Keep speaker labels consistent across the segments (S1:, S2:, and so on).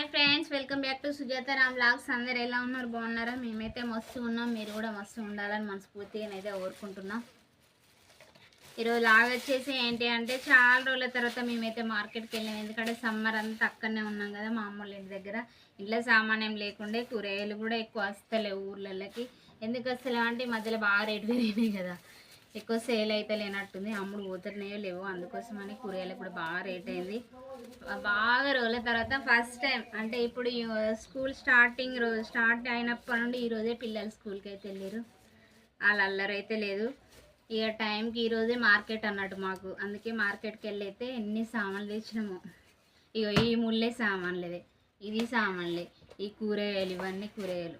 S1: Hi friends welcome back to Sujatha Ram vlogs అందరు ఎలా ఉన్నారు? బాగున్నారా? మేమైతే మస్తు ఉన్నాం. మీరు కూడా మస్తు ఉండాలని మనస్ఫూర్తిగా అయితే కోరుకుంటున్నాం. ఈరోజు లాగ్ వచ్చేసి ఏంటి అంటే చాలా రోజుల తర్వాత మేమైతే మార్కెట్కి వెళ్ళాం. ఎందుకంటే సమ్మర్ అంతా అక్కడనే ఉన్నాం కదా మా అమ్మోళ్ళ ఇంటి దగ్గర. ఇంట్లో సామాన్యం లేకుండా లేకుండే కూరగాయలు కూడా ఎక్కువ వస్తలేవు ఊర్లలోకి ఎందుకు వస్తలేవు అంటే ఈ మధ్యలో బాగా రేటు పెరిగినాయి కదా. ఎక్కువ సేల్ అయితే లేనట్టుంది. అమ్ముడు పోతున్నాయో లేవో అందుకోసమని కూరగాయలు కూడా బాగా రేట్ అయింది. బాగా రోజుల తర్వాత ఫస్ట్ టైం అంటే ఇప్పుడు స్కూల్ స్టార్టింగ్ రోజు స్టార్ట్ అయినప్పటి నుండి ఈరోజే పిల్లలు స్కూల్కి అయితే వెళ్ళారు వాళ్ళ అల్లరు అయితే లేదు. ఇక టైంకి ఈరోజే మార్కెట్ అన్నట్టు మాకు. అందుకే మార్కెట్కి వెళ్ళైతే ఎన్ని సామాన్లు తెచ్చినాము. ఇగో ఈ ముళ్ళే సామాన్లేదే ఇది సామాన్లే ఈ కూరగాయలు ఇవన్నీ కూరగాయలు.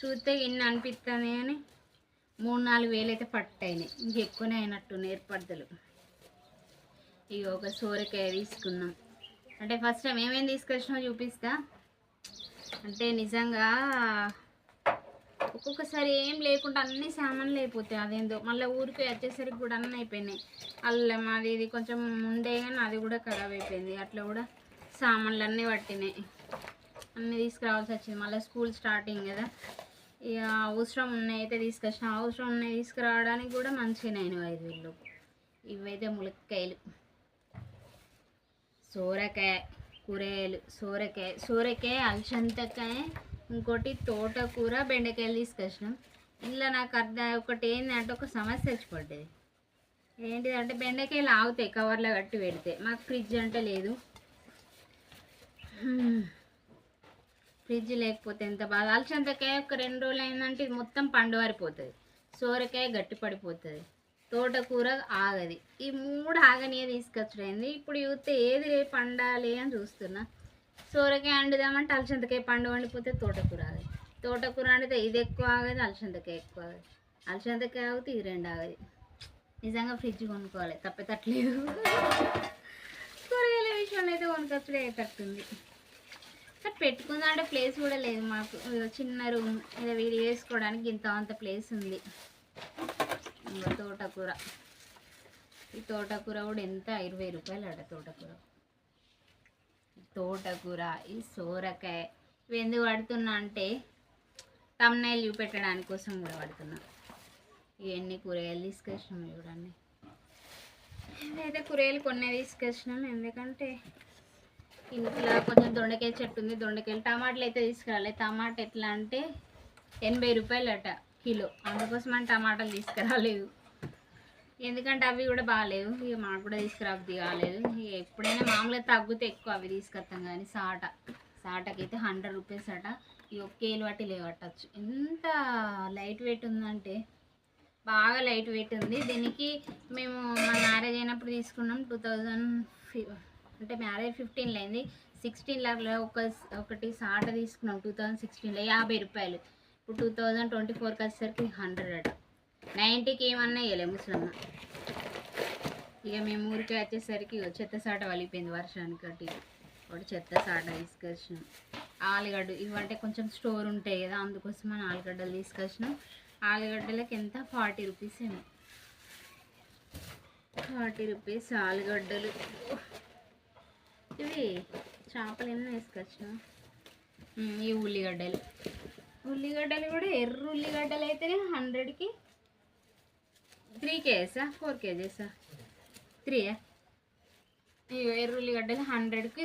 S1: చూస్తే ఇన్ని అనిపిస్తుంది కానీ మూడు నాలుగు వేలు అయితే ఇంక ఇంకెక్కువనే అయినట్టు ఏర్పడతలు. ఇక ఒక సోరకాయ తీసుకున్నాం అంటే ఫస్ట్ టైం ఏమేమి తీసుకొచ్చినా చూపిస్తా. అంటే నిజంగా ఒక్కొక్కసారి ఏం లేకుండా అన్ని సామాన్లు అయిపోతాయి. అదేందో మళ్ళీ ఊరికి వచ్చేసరికి కూడా అన్నీ అయిపోయినాయి. అల్లం అది ఇది కొంచెం ముందే కానీ అది కూడా ఖరాబ్ అయిపోయింది. అట్లా కూడా సామాన్లు అన్నీ పట్టినాయి. అన్నీ తీసుకురావాల్సి వచ్చింది. మళ్ళీ స్కూల్ స్టార్టింగ్ కదా. అవసరం ఉన్నాయి అయితే తీసుకొచ్చిన. అవసరం ఉన్నాయి తీసుకురావడానికి కూడా మంచిగా నేను ఐదు వేలు ఇవైతే ములక్కాయలు. సోరకాయ కూరగాయలు సోరకాయ సోరకాయ అలసంతకాయ ఇంకోటి తోటకూర బెండకాయలు తీసుకొచ్చినాం. ఇందులో నాకు అర్థం ఒకటి ఏంటంటే ఒక సమస్య వచ్చిపడ్డది ఏంటిదంటే బెండకాయలు ఆగుతాయి కవర్లో కట్టి పెడితే. మాకు ఫ్రిడ్జ్ అంటే లేదు. ఫ్రిడ్జ్ లేకపోతే ఎంత బాధ? అలసంతకాయ ఒక రెండు రోజులు అయిందంటే మొత్తం పండువారిపోతుంది. సోరకాయ గట్టి పడిపోతుంది తోటకూర ఆగది. ఈ మూడు ఆగనే తీసుకొచ్చడైంది ఇప్పుడు చూస్తే ఏది రేపు పండాలి అని చూస్తున్నా. సోరకాయ వండుదామంటే అలసంతకాయ పండు వండిపోతే తోటకూర ఆగది. తోటకూర వండితే ఇది ఎక్కువ ఆగదు అలసందకాయ ఎక్కువ ఆగదు. అలసంతకాయ ఆగితే ఇది రెండు ఆగది. నిజంగా ఫ్రిడ్జ్ కొనుక్కోవాలి. తప్పేటట్లేదు కూరగాయల విషయంలో అయితే కొనుకొచ్చడే అయ్యేటట్టుంది కానీ పెట్టుకుందా అంటే ప్లేస్ కూడా లేదు మాకు. చిన్న రూమ్ ఏదో వీడియో వేసుకోవడానికి ఇంత అంత ప్లేస్ ఉంది. తోటకూర. ఈ తోటకూర కూడా ఎంత? ఇరవై రూపాయలు అట తోటకూర. తోటకూర ఈ సోరకాయ. ఇవి ఎందుకు పడుతున్నా అంటే తమ్నైల్ చూపెట్టడానికి కోసం కూడా పడుతున్నా ఇవన్నీ కూరగాయలు తీసుకొచ్చినాం చూడండి. ఇదైతే కూరగాయలు కొన్ని తీసుకొచ్చినాం. ఎందుకంటే ఇంట్లో కొంచెం దొండకాయ చెట్టు ఉంది. దొండకాయలు టమాటాలు అయితే తీసుకురాలి. టమాటా ఎట్లా అంటే ఎనభై రూపాయలట కిలో. అందుకోసం అని టమాటాలు తీసుకురాలేదు. ఎందుకంటే అవి కూడా బాగాలేవు. ఇక మాకు కూడా తీసుకురాబుద్ది కాలేదు. ఇక ఎప్పుడైనా మామూలుగా తగ్గితే ఎక్కువ అవి తీసుకొస్తాం కానీ సాట. సాటకైతే హండ్రెడ్ రూపీస్ అట. ఈ ఒక్క ఏలు బట్టి లేవట్టచ్చు ఎంత లైట్ వెయిట్ ఉందంటే బాగా లైట్ వెయిట్ ఉంది. దీనికి మేము మా మ్యారేజ్ అయినప్పుడు తీసుకున్నాం. టూ థౌజండ్ అంటే మ్యారేజ్ ఫిఫ్టీన్లో అయింది. సిక్స్టీన్లో ఒక ఒకటి సాట తీసుకున్నాం. టూ థౌజండ్ సిక్స్టీన్లో. యాభై రూపాయలు. ఇప్పుడు టూ థౌజండ్ ట్వంటీ ఫోర్కి వచ్చేసరికి హండ్రెడ్ అట. నైంటీకి ఏమన్నా వేయలే ముసలమ్మ. ఇక మేము ఊరికి వచ్చేసరికి చెత్త సాట వలిపోయింది వర్షానికి అటు ఒకటి చెత్త సాట తీసుకొచ్చినాం. ఆలుగడ్డ ఇవంటే కొంచెం స్టోర్ ఉంటాయి కదా అందుకోసం మనం ఆలుగడ్డలు తీసుకొచ్చినాం. ఆలుగడ్డలకి ఎంత? ఫార్టీ రూపీస్ ఏమో. ఫార్టీ రూపీస్ ఆలుగడ్డలు. ఇవి చేపలు ఎన్నో వేసుకొచ్చినా ఉమ్, ఈ ఉల్లిగడ్డలు. ఉల్లిగడ్డలు కూడా ఎర్ర ఉల్లిగడ్డలు అయితేనే హండ్రెడ్కి. త్రీ కేజీసా? ఫోర్ కేజీసా? త్రీయా ఇవి ఎర్ర ఉల్లిగడ్డలు హండ్రెడ్కి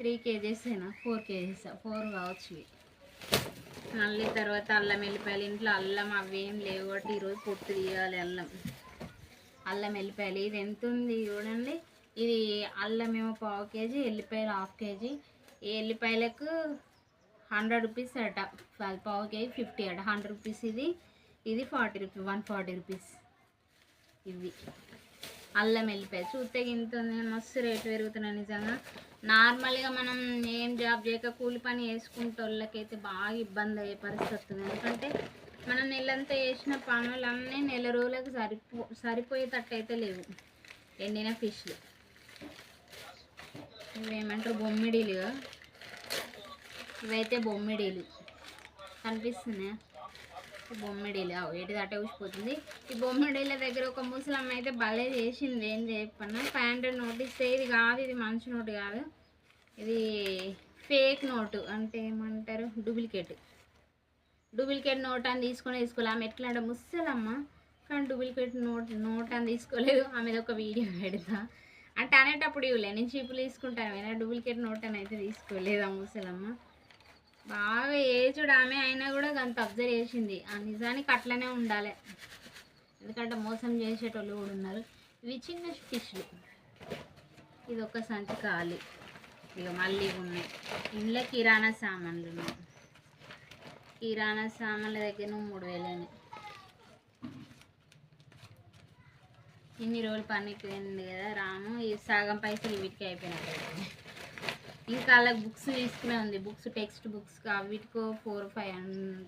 S1: త్రీ కేజీసేనా ఫోర్ కేజీసా ఫోర్ కావచ్చు ఇవి. మళ్ళీ తర్వాత అల్లం వెల్లిపాయలు ఇంట్లో అల్లం అవి ఏం లేవు కాబట్టి ఈరోజు పొట్టు తీయాలి అల్లం. అల్లం వెల్లిపాయలు ఇది ఎంత ఉంది చూడండి. ఇది అల్లం ఏమో పావు కేజీ ఎల్లిపాయలు హాఫ్ కేజీ. ఈ ఎల్లిపాయలకు హండ్రెడ్ రూపీస్ అట. పావు కేజీ ఫిఫ్టీ అట. హండ్రెడ్ రూపీస్ ఇది. ఇది forty rupees one forty rupees. ఇవి. అల్లం వెల్లిపాయ చూస్తే ఇంత మస్తు రేటు పెరుగుతున్నాయి నిజంగా. నార్మల్గా మనం ఏం జాబ్ చేయక కూలి పని చేసుకుంటే వాళ్ళకైతే బాగా ఇబ్బంది అయ్యే పరిస్థితి వస్తుంది ఎందుకంటే మనం నెలంతా చేసిన పనులన్నీ నెల రోజులకు సరిపో సరిపోయేటట్టు అయితే లేవు. ఎండిన ఫిష్లు. ఇవేమంటారు బొమ్మిడీలు ఇవైతే బొమ్మిడీలు. కనిపిస్తున్నాయా? బొమ్మిడీలు. అవు ఏటి దాటే ఊసిపోతుంది. ఈ బొమ్మిడీల దగ్గర ఒక ముసలమ్మ అయితే భలే చేసింది. ఏం చెప్పన్నా ఫైవ్ హండ్రెడ్ నోట్ ఇస్తే ఇది కాదు ఇది మంచి నోటు కాదు. ఇది ఫేక్ నోటు అంటే ఏమంటారు? డూప్లికేట్. డూప్లికేట్ నోట్ అని తీసుకొని తీసుకోవాలి ఆమె ఎట్లా అంటే ముసలమ్మ కానీ డూప్లికేట్ నోట్ నోట్ అని తీసుకోలేదు. ఆమె ఒక వీడియో పెడతా. అంటే అనేటప్పుడు ఇవ్వలే. నేను చీపులు తీసుకుంటాను. అయినా డూప్లికేట్ నోట్ అని అయితే తీసుకోలేదు ఆ ముసలమ్మ? బాగా ఏజ్డ్ ఆమె అయినా కూడా అంత అబ్జర్వ్ చేసింది. ఆ నిజానికి అట్లనే ఉండాలి. ఎందుకంటే మోసం చేసేటోళ్ళు కూడా ఉన్నారు. ఇవి చిన్న ఫిష్లు ఇది ఒక సంచి ఖాళీ. ఇక మళ్ళీ ఉన్నాయి. ఇంట్లో కిరాణా సామాన్లు ఉన్నాయి. కిరాణా సామాన్ల దగ్గర మూడు వేలని ఇన్ని రోజులు పనికి పోయింది కదా రాము ఈ సగం పైసలు వీటికి అయిపోయినాయి ఇంకా అలా బుక్స్ తీసుకునే ఉంది. బుక్స్ టెక్స్ట్ బుక్స్ వీటికో ఫోర్ ఫైవ్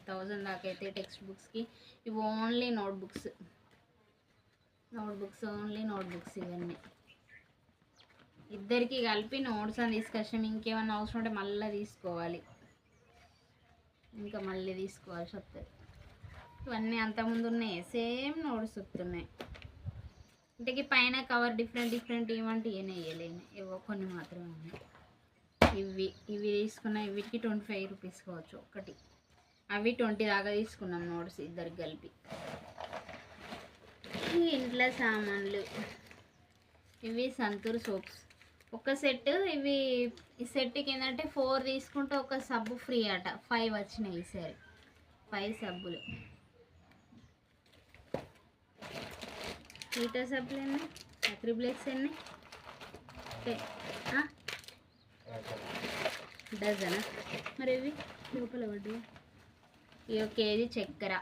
S1: థౌజండ్ దాకా అయితే టెక్స్ట్ బుక్స్కి ఇవి only note books note books only note books ఇవన్నీ. ఇద్దరికి కలిపి నోట్స్ అని తీసుకొచ్చాం ఇంకేమన్నా అవసరం ఉంటే మళ్ళీ తీసుకోవాలి. ఇంకా మళ్ళీ తీసుకోవాల్సి వస్తుంది. ఇవన్నీ అంతకుముందు ఉన్నాయి. సేమ్ నోట్స్ వస్తున్నాయి. ఇంతకీ పైన కవర్ డిఫరెంట్ డిఫరెంట్ ఏమంటే ఏమైనా వేయలేను. ఏవో కొన్ని మాత్రమే ఉన్నాయి. ఇవి ఇవి తీసుకున్న వీటికి ట్వంటీ ఫైవ్ రూపీస్ కావచ్చు. ఒకటి. అవి ట్వంటీ దాకా తీసుకున్నాం నోట్స్ ఇద్దరికి కలిపి. ఇంట్లో సామాన్లు. ఇవి సంతూర్ సోప్స్. ఒక సెట్ ఇవి ఈ సెట్కి ఏంటంటే ఫోర్ తీసుకుంటే ఒక సబ్బు ఫ్రీ అట. ఫైవ్ వచ్చినాయి ఈసారి ఫైవ్ సబ్బులు. హీటర్ సబ్బులు ఎన్ని? చక్రీ బ్లేక్స్ ఎన్ని? డజనా? మరి ఇవి? లోపల పడ్డు ఇవి కేజీ చక్కెర.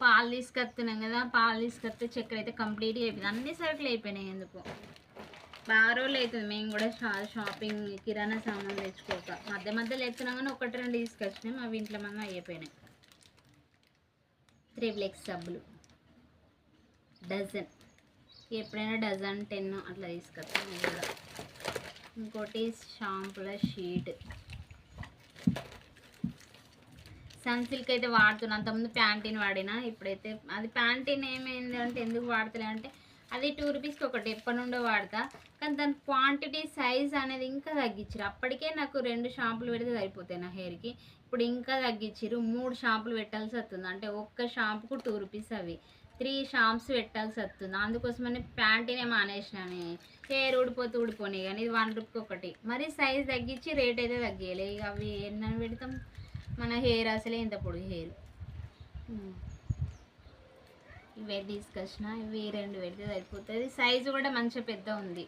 S1: పాలు తీసుకొస్తున్నాం కదా పాలు తీసుకొస్తే చక్కెర అయితే కంప్లీట్గా అయిపోయింది. అన్ని సరుకులు అయిపోయినాయి ఎందుకు? బాగా రోజులు అవుతుంది. మేము కూడా షా షాపింగ్ కిరాణా సామాన్ తెచ్చుకోక. మధ్య మధ్యలో ఎత్తున్నాం కానీ ఒకటి రెండు తీసుకొచ్చినాం. అవి ఇంట్లో మనం అయిపోయినాయి. త్రీ బ్లెక్స్ సబ్బులు. డజన్. ఎప్పుడైనా డజన్ టెన్ అట్లా తీసుకొస్తాను కూడా. ఇంకోటి షాంపుల షీట్. సన్ సిల్క్ అయితే వాడుతున్నా. అంతకుముందు ప్యాంటీన్ వాడినా ఇప్పుడైతే అది ప్యాంటీన్ ఏమైంది అంటే ఎందుకు వాడతలే అంటే అది టూ రూపీస్కి ఒకటి ఎప్పటి నుండో వాడతా. కానీ దాని క్వాంటిటీ సైజ్ అనేది ఇంకా తగ్గించారు అప్పటికే నాకు రెండు షాంపులు పెడితే సరిపోతాయి నా హెయిర్కి. ఇప్పుడు ఇంకా తగ్గించారు మూడు షాంపులు పెట్టాల్సి వస్తుంది. అంటే ఒక్క షాంపుకు టూ రూపీస్ అవి. త్రీ షాంప్స్ పెట్టాల్సి వస్తుంది. అందుకోసమని ప్యాంటీనే మానేసినాను. హెయిర్ ఊడిపోతే ఊడిపోయి కానీ ఇది వన్ రూపీకి ఒకటి. మరి సైజ్ తగ్గించి రేట్ అయితే తగ్గేయలే ఇక అవి ఎన్నని పెడతాం? మన హెయిర్ అసలే ఇంత పొడుగు హెయిర్. ఇవే తీసుకొచ్చిన ఇవి రెండు పెడితే సరిపోతుంది. సైజు కూడా మంచిగా పెద్ద ఉంది.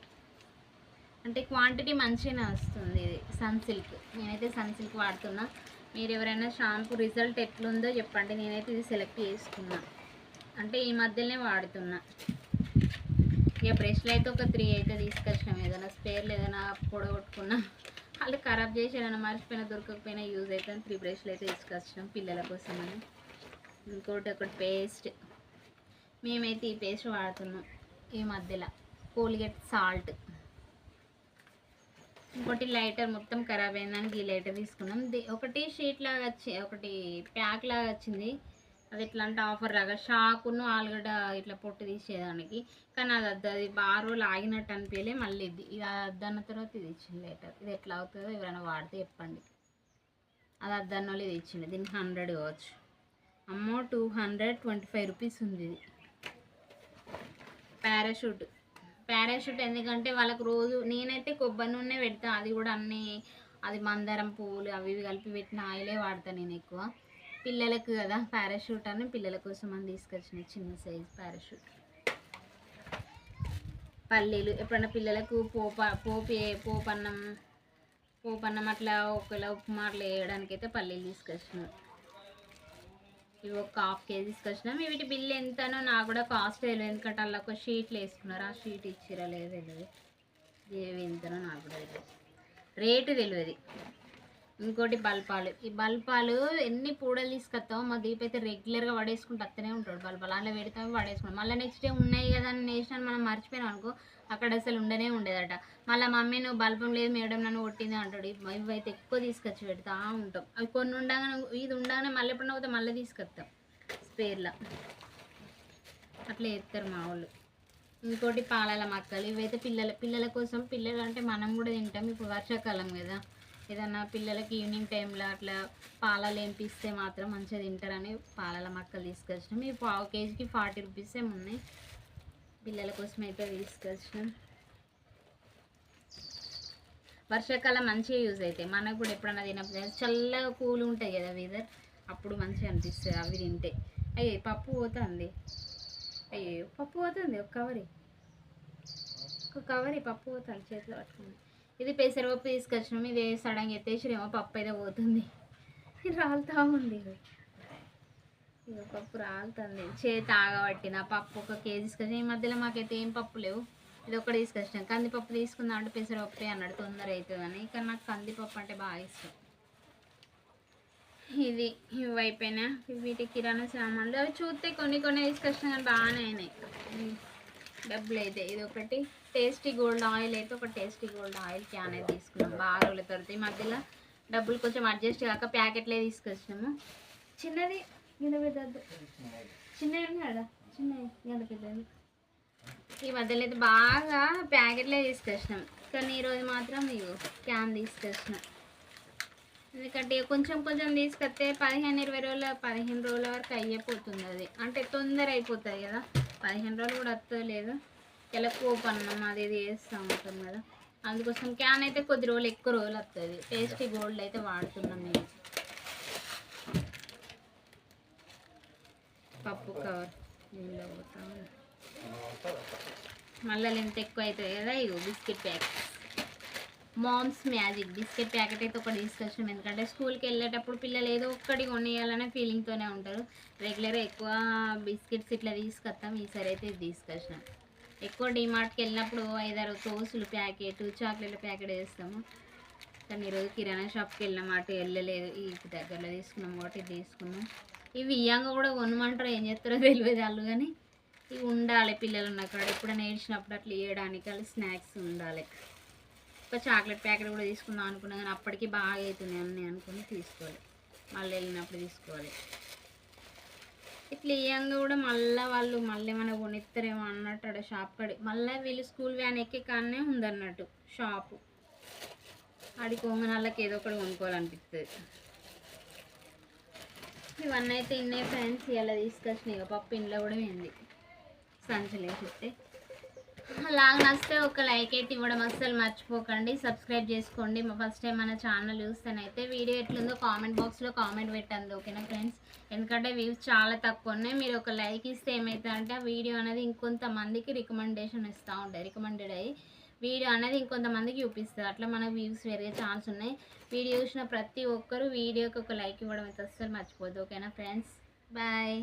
S1: అంటే క్వాంటిటీ మంచిగానే వస్తుంది ఇది. సన్సిల్క్ నేనైతే సన్సిల్క్ వాడుతున్నా. మీరు ఎవరైనా షాంపూ రిజల్ట్ ఎట్లుందో చెప్పండి. నేనైతే ఇది సెలెక్ట్ చేసుకున్నాను అంటే ఈ మధ్యనే వాడుతున్నా. ఇక బ్రష్లు అయితే ఒక త్రీ అయితే తీసుకొచ్చినాం. ఏదైనా స్పేర్లు ఏదైనా పొడగొట్టుకున్నా. వాళ్ళు ఖరాబ్ చేసేదైనా మర్చిపోయినా దొరకకపోయినా యూజ్ అవుతుంది త్రీ బ్రష్లు అయితే తీసుకొచ్చినాం పిల్లల కోసం అని. ఇంకోటి ఒకటి పేస్ట్. మేమైతే ఈ పేస్ట్ వాడుతున్నాం ఈ మధ్యలో. Colgate salt. ఇంకోటి లైటర్ మొత్తం ఖరాబ్ అయిందని ఈ లైటర్ తీసుకున్నాం. ఒకటి షీట్ లాగా వచ్చి ఒకటి ప్యాక్ లాగా వచ్చింది. అది ఎట్లా అంటే ఆఫర్ లాగా షాకును ఆలుగడ్డ ఇట్లా పొట్టు తీసేదానికి. కానీ అది అద్ద అది బాగా రోజులు ఆగినట్టు అనిపించలే మళ్ళీ ఇది ఇది అద్దన్న తర్వాత ఇది ఇచ్చింది లేటర్ ఇది ఎట్లా అవుతుందో ఎవరైనా వాడితే చెప్పండి. అది అద్దన్న వాళ్ళు ఇది ఇచ్చింది. దీనికి హండ్రెడ్ కావచ్చు. అమ్మో two hundred twenty five rupees ఉంది ఇది. పారాషూట్ పారాషూట్ ఎందుకంటే వాళ్ళకు రోజు నేనైతే కొబ్బరి నూనె పెడతా అది కూడా అన్నీ అది మందారం పువ్వులు అవి ఇవి కలిపి పెట్టిన ఆయిలే వాడతాను నేను ఎక్కువ. పిల్లలకు కదా పారాషూట్ అని పిల్లల కోసం అని తీసుకొచ్చిన చిన్న సైజ్ పారాషూట్. పల్లీలు ఎప్పుడన్నా పిల్లలకు పోప పోపు పోపన్నం పోపన్నం అట్లా ఒకవేళ ఉప్మా అట్లా వేయడానికైతే పల్లీలు తీసుకొచ్చినాం. ఇవి ఒక హాఫ్ కేజీ తీసుకొచ్చినాం. వీటి బిల్ ఎంతనో నాకు కూడా కాస్ట్ తెలియదు. ఎందుకంటే అలా ఒక షీట్లు వేసుకున్నారు. ఆ షీట్ ఇచ్చిరా లేదు తెలియదు. ఏవి ఎంతనో నాకు కూడా తెలియదు. రేటు తెలియదు. ఇంకోటి బల్పాలు. ఈ బల్పాలు ఎన్ని పూడలు తీసుకొస్తామో మా దీప్ అయితే రెగ్యులర్గా పడేసుకుంటూ వస్తూనే ఉంటాడు బల్పాలు. అలా పెడతాము పడేసుకుంటాం. మళ్ళీ నెక్స్ట్ డే ఉన్నాయి కదా అని నేషన్ మనం మర్చిపోయినాం అనుకో అక్కడ అసలు ఉండనే ఉండేదట. మళ్ళీ మమ్మీ నువ్వు బల్పం లేదు మేడం నన్ను కొట్టింది అంటాడు. ఇవైతే ఎక్కువ తీసుకొచ్చి పెడతా ఉంటాం. అవి కొన్ని ఉండగానే ఇది ఉండగానే మళ్ళీ ఎప్పుడన్నా పోతే మళ్ళీ తీసుకొస్తాం స్పేర్లా అట్లా చేస్తారు మా వాళ్ళు. ఇంకోటి పాలల మక్కలు. ఇవైతే పిల్లల పిల్లల కోసం పిల్లలు అంటే మనం కూడా తింటాం. ఇప్పుడు వర్షాకాలం కదా. ఏదన్నా పిల్లలకి ఈవినింగ్ టైంలో అట్లా పాలలు ఎంపిస్తే మాత్రం మంచిగా తింటారని పాలల మక్కలు తీసుకొచ్చినాం. ఈ పావు కేజీకి ఫార్టీ రూపీస్ ఏమున్నాయి పిల్లల కోసం అయితే తీసుకొచ్చినాం. వర్షాకాలం మంచిగా యూజ్ అవుతాయి మనకు కూడా ఎప్పుడన్నా తినప్పుడు చల్లగా కూల్ ఉంటాయి కదా వెదర్ అప్పుడు మంచిగా అనిపిస్తుంది అవి తింటే. అయ్యే పప్పు పోతుంది. అయ్యో పప్పు పోతుంది ఒక కవరి. ఒక కవరి పప్పు పోతుంది చేతిలో పట్టుకుంది. ఇది పెసరపప్పు తీసుకొచ్చినాం ఇది సడన్గా ఎత్తేసిరేమో పప్పు అయితే పోతుంది. ఇది రాలుతా ఉంది ఇది. ఇక పప్పు రాలుతుంది. చేతి ఆగబట్టిన పప్పు ఒక కేజీ తీసుకొచ్చిన. ఈ మధ్యలో మాకైతే ఏం పప్పు లేవు. ఇది ఒకటి తీసుకొచ్చినాం. కందిపప్పు తీసుకుందాం అంటే పెసరపప్పే అన్నాడు తొందర అవుతుందని ఇక నాకు కందిపప్పు అంటే బాగా ఇష్టం. ఇది ఇవి అయిపోయినా వీటి కిరాణా సామాన్లు. అవి చూస్తే కొన్ని కొన్ని తీసుకొచ్చినా కానీ బాగానే అయినాయి. డబ్బులు అయితే. ఇది ఒకటి. టేస్టీ గోల్డ్ ఆయిల్ అయితే ఒక టేస్టీ గోల్డ్ ఆయిల్ క్యాన్ అయితే తీసుకున్నాం. బాగా రోజుల తర్వాత ఈ మధ్యలో డబ్బులు కొంచెం అడ్జస్ట్ కాక ప్యాకెట్లే తీసుకొచ్చినాము. చిన్నది ఇంత పెద్దది? చిన్నది ఉన్నాడా చిన్నది ఇంత పెద్దది? ఈ మధ్యలో అయితే బాగా ప్యాకెట్లే తీసుకొచ్చినాం. కానీ ఈరోజు మాత్రం ఇగో క్యాన్ తీసుకొచ్చినాం. ఎందుకంటే కొంచెం కొంచెం తీసుకొస్తే పదిహేను ఇరవై రోజుల పదిహేను రోజుల వరకు అయిపోతుంది అది. అంటే తొందర అయిపోతుంది కదా. పదిహేను రోజులు కూడా వస్తుంది లేదు. ఇలా అన్నం అది ఇది వేస్తూ ఉంటాం కదా. అందుకోసం క్యాన్ అయితే కొద్ది రోజులు ఎక్కువ రోజులు వస్తుంది టేస్టీ గోల్డ్ అయితే వాడుతున్నాం మేము. పప్పు కవర్ నీళ్ళు పోతాం మళ్ళీ ఎంత ఎక్కువ అవుతుంది కదా ఇగో biscuit packet Mom's magic biscuit packet అయితే ఒకటి తీసుకొచ్చాం ఎందుకంటే స్కూల్కి వెళ్ళేటప్పుడు పిల్లలు ఏదో ఒక్కటి కొనియాలనే ఫీలింగ్తోనే ఉంటారు. రెగ్యులర్గా ఎక్కువ బిస్కెట్స్ ఇట్లా తీసుకొస్తాం. ఈసారి అయితే డిస్కషన్ తీసుకొచ్చినాం. ఎక్కువ డిమార్ట్కి వెళ్ళినప్పుడు ఐదారు తోసులు ప్యాకెట్ చాక్లెట్ల ప్యాకెట్ వేస్తాము. కానీ ఈరోజు కిరాణా షాప్కి వెళ్ళినాం అటు వెళ్ళలేదు. ఈ దగ్గరలో తీసుకున్నాం కాబట్టి ఇది తీసుకున్నాం. ఇవి ఇయ్యంగా కూడా కొనమంటారు ఏం చేస్తారో తెలియదు వాళ్ళు కానీ ఇవి ఉండాలి పిల్లలు ఉన్న కాడ. ఎప్పుడైనా ఏడ్చినప్పుడు అట్లా ఇవ్వడానికి వాళ్ళు స్నాక్స్ ఉండాలి. ఒక చాక్లెట్ ప్యాకెట్ కూడా తీసుకుందాం అనుకున్నా కానీ అప్పటికి బాగా అవుతుంది అన్నీ అనుకుని తీసుకోవాలి. మళ్ళీ వెళ్ళినప్పుడు తీసుకోవాలి. ఇట్లా ఇయ్యంగా కూడా మళ్ళీ వాళ్ళు మళ్ళీ ఏమైనా కొనిస్తారేమో అన్నట్టు ఆడ షాప్ కడి మళ్ళీ వీళ్ళు స్కూల్ వ్యాన్ ఎక్కే కానే ఉందన్నట్టు షాపు ఆడి కొంగనాళ్ళకి ఏదో ఒకటి కొనుక్కోవాలనిపిస్తుంది ఇవన్నీ అయితే ఇన్నే ఫ్రెండ్స్ ఇలా తీసుకొచ్చినాయి పప్పు ఇంట్లో కూడా ఉంది సంచులు లాంగ్ నచ్చితే ఒక లైక్ అయితే ఇవ్వడం అస్సలు మర్చిపోకండి. సబ్స్క్రైబ్ చేసుకోండి. మా ఫస్ట్ టైం మన ఛానల్ చూస్తేనైతే వీడియో ఎట్లుందో కామెంట్ బాక్స్లో కామెంట్ పెట్టండి ఓకేనా ఫ్రెండ్స్ ఎందుకంటే వ్యూస్ చాలా తక్కువ ఉన్నాయి. మీరు ఒక లైక్ ఇస్తే ఏమవుతుందంటే ఆ వీడియో అనేది ఇంకొంతమందికి రికమెండేషన్ ఇస్తూ ఉంటాయి. రికమెండెడ్ అయ్యి వీడియో అనేది ఇంకొంతమందికి చూపిస్తుంది. అట్లా మనకు వ్యూస్ పెరిగే ఛాన్స్ ఉన్నాయి. వీడియో చూసిన ప్రతి ఒక్కరు వీడియోకి ఒక లైక్ ఇవ్వడం అయితే అస్సలు మర్చిపోద్దు ఓకేనా ఫ్రెండ్స్ బాయ్